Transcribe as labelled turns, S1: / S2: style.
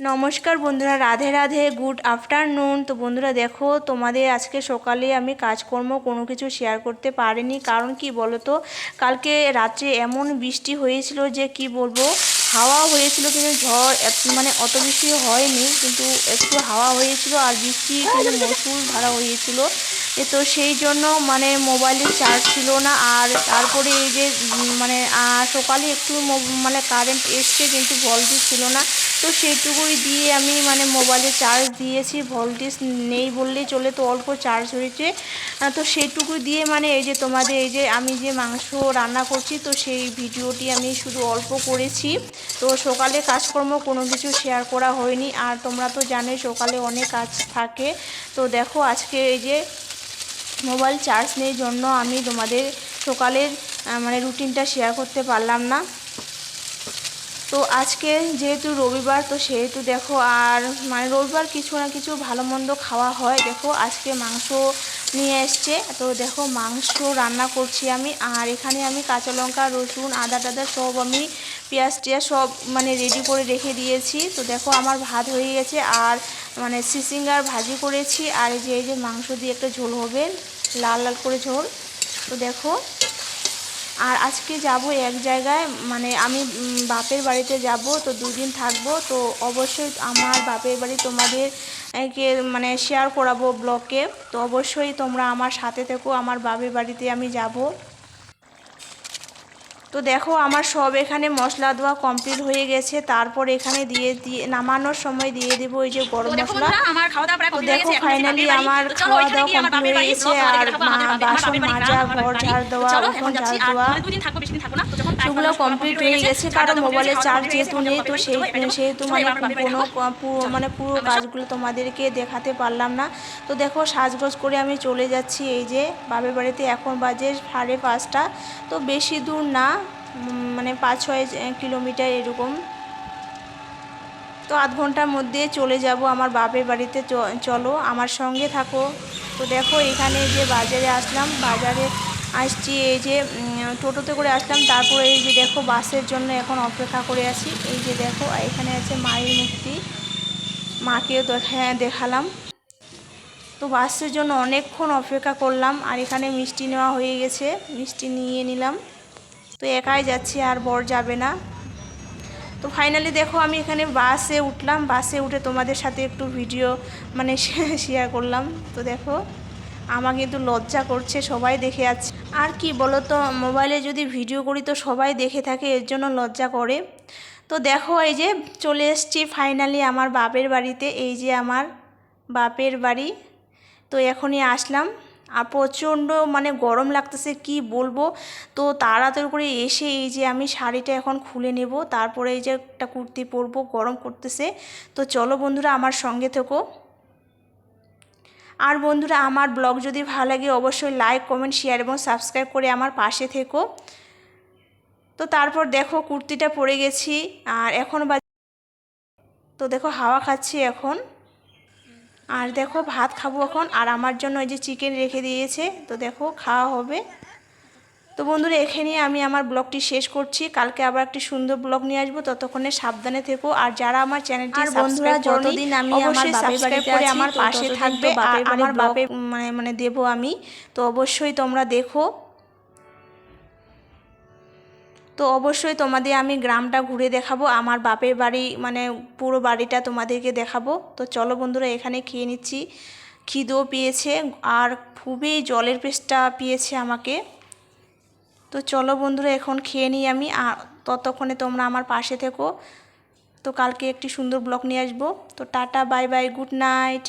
S1: নমস্কার বন্ধুরা, Radhe Radhe good afternoon তো বন্ধুরা, দেখো, তোমাদের আজকে সকালে আমি কাজকর্ম কোনো কিছু শেয়ার করতে পারিনি। কারণ কি বলো তো কালকে রাত্রে এমন বৃষ্টি হয়েছিল যে কি বলব, হাওয়া হয়েছিল কিন্তু ঝড় মানে অত বেশি হয়নি, কিন্তু একটু হাওয়া হয়েছিল আর বৃষ্টি কিন্তু মসুল ধারা হয়েছিল। তো সেই জন্য মানে মোবাইলের চার্জ ছিল না। আর তারপরে এই যে মানে সকালে একটু মানে কারেন্ট এসছে কিন্তু ভোল্টেজ ছিল না। তো সেইটুকুই দিয়ে আমি মানে মোবাইলে চার্জ দিয়েছি। ভোল্টেজ নেই বললেই চলে, তো অল্প চার্জ হয়েছে। তো সেইটুকু দিয়ে মানে এই যে তোমাদের এই যে আমি যে মাংস রান্না করছি, তো সেই ভিডিওটি আমি শুধু অল্প করেছি। তো সকালে কাজকর্ম কোনো কিছু শেয়ার করা হয়নি। আর তোমরা তো জানোই সকালে অনেক কাজ থাকে। তো দেখো আজকে এই যে মোবাইল চার্জ নেই জন্য আমি তোমাদের সকালের মানে রুটিনটা শেয়ার করতে পারলাম না। তো আজকে যেহেতু রবিবার, তো সেহেতু দেখো আর মানে রবিবার কিছু না কিছু ভালো মন্দ খাওয়া হয়। দেখো আজকে মাংস নিয়ে এসছে। তো দেখো মাংস রান্না করছি আমি। আর এখানে আমি কাঁচা লঙ্কা, রসুন আদা টাদা সব আমি পেঁয়াজ টিয়াজ সব মানে রেডি করে রেখে দিয়েছি। তো দেখো আমার ভাত হয়ে গেছে আর মানে সিসিঙ্গার ভাজি করেছি। আর এই যে এই যে মাংস দিয়ে একটা ঝোল হবে, লাল লাল করে ঝোল। তো দেখো, আর আজকে যাব এক জায়গায় মানে আমি বাপের বাড়িতে যাব, তো দুদিন থাকব। তো অবশ্যই আমার বাপের বাড়ি তোমাদের মানে শেয়ার করাবো ব্লগে তো অবশ্যই তোমরা আমার সাথে থেকো, আমার বাপের বাড়িতে আমি যাব। তো দেখো আমার সব এখানে মশলা দেওয়া কমপ্লিট হয়ে গেছে। তারপর এখানে দিয়ে দিয়ে নামানোর সময় দিয়ে দেবো এই যে গরম মশলা। তো দেখো ফাইনালি আমার খাওয়া দাওয়া কমপ্লিট হয়ে গেছে আর বাসন মাজা ঘর। ঝাড় দেওয়া উঠোন
S2: যাচ্ছি,
S1: ঝাড় দেওয়া। সেগুলো কমপ্লিট হয়ে গেছে কারণ মোবাইলে চার্জ যেহেতু নেই তো সেই সেহেতু মানে কোনো মানে পুরো কাজগুলো তোমাদেরকে দেখাতে পারলাম না। তো দেখো সাজগোজ করে আমি চলে যাচ্ছি এই যে বাপের বাড়িতে এখন বাজে সাড়ে পাঁচটা। তো বেশি দূর না মানে পাঁচ ছয় কিলোমিটার এরকম। তো আধ ঘণ্টার মধ্যে চলে যাব আমার বাপের বাড়িতে। চলো, আমার সঙ্গে থাকো। তো দেখো, এখানে যে বাজারে আসলাম, বাজারে আসছি, এই যে টোটোতে করে আসলাম। তারপরে এই যে দেখো, বাসের জন্য এখন অপেক্ষা করে আছি। এই যে দেখো, এখানে আছে মায়ের মূর্তি। মাকেও দেখা দেখালাম। তো বাসের জন্য অনেকক্ষণ অপেক্ষা করলাম, আর এখানে মিষ্টি নেওয়া হয়ে গেছে। মিষ্টি নিয়ে নিলাম। তো একাই যাচ্ছি, আর বর যাবে না। তো ফাইনালি দেখো আমি এখানে বাসে উঠলাম। বাসে উঠে তোমাদের সাথে একটু ভিডিও মানে শেয়ার করলাম। তো দেখো আমার কিন্তু লজ্জা করছে, সবাই দেখে আছে আর কি বলো তো মোবাইলে যদি ভিডিও করি তো সবাই দেখে থাকে, এর জন্য লজ্জা করে। তো দেখো এই যে চলে এসেছি ফাইনালি আমার বাপের বাড়িতে, এই যে আমার বাপের বাড়ি। তো এখনই আসলাম। আর প্রচণ্ড মানে গরম লাগতেছে, কি বলব? তো তাড়াতাড়ি করে এসে এই যে আমি শাড়িটা এখন খুলে নেব, তারপরে এই যে একটা কুর্তি পরবো, গরম করতেছে। তো চলো বন্ধুরা, আমার সঙ্গে থেকো। আর বন্ধুরা, আমার ব্লগ যদি ভালো লাগে, অবশ্যই লাইক, কমেন্ট, শেয়ার এবং সাবস্ক্রাইব করে আমার পাশে থেকো। তো তারপর দেখো, কুর্তিটা পরে গেছি, আর এখন বা তো দেখো, হাওয়া খাচ্ছি এখন। আর দেখো ভাত খাব এখন আর আমার জন্য ওই যে চিকেন রেখে দিয়েছে তো দেখো খাওয়া হবে। তো বন্ধুরা এখানে আমি আমার ব্লগটি শেষ করছি। কালকে আবার একটি সুন্দর ব্লগ নিয়ে আসব ততক্ষণে সাবধানে থেকো। আর যারা আমার চ্যানেলটি
S3: বন্ধুরা, যতদিন আমি আমার
S1: অবশ্যই সাবস্ক্রাইব করে আমার পাশে থাকবে। আর আমার বাপের মানে মানে দেবো আমি। তো অবশ্যই তোমরা দেখো। তো অবশ্যই তোমাদের আমি গ্রামটা ঘুরে দেখাবো, আমার বাপের বাড়ি মানে পুরো বাড়িটা তোমাদেরকে দেখাবো। তো চলো বন্ধুরা, এখানে খেয়ে নিচ্ছি। খিদেও পেয়েছে আর খুবই জলের পেস্টটা পেয়েছে আমাকে। তো চলো বন্ধুরা, এখন খেয়ে নিই আমি। আর ততক্ষণে তোমরা আমার পাশে থেকো। তো কালকে একটি সুন্দর ব্লগ নিয়ে আসব। তো tata, bye bye, good night.